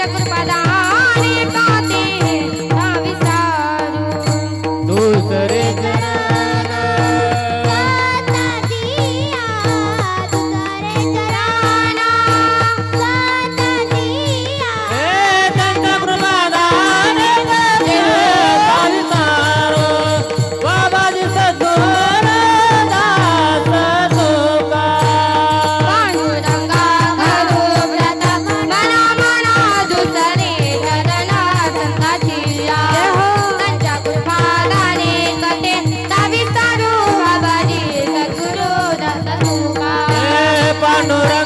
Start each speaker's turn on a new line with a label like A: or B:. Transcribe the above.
A: যখন বাদাম
B: no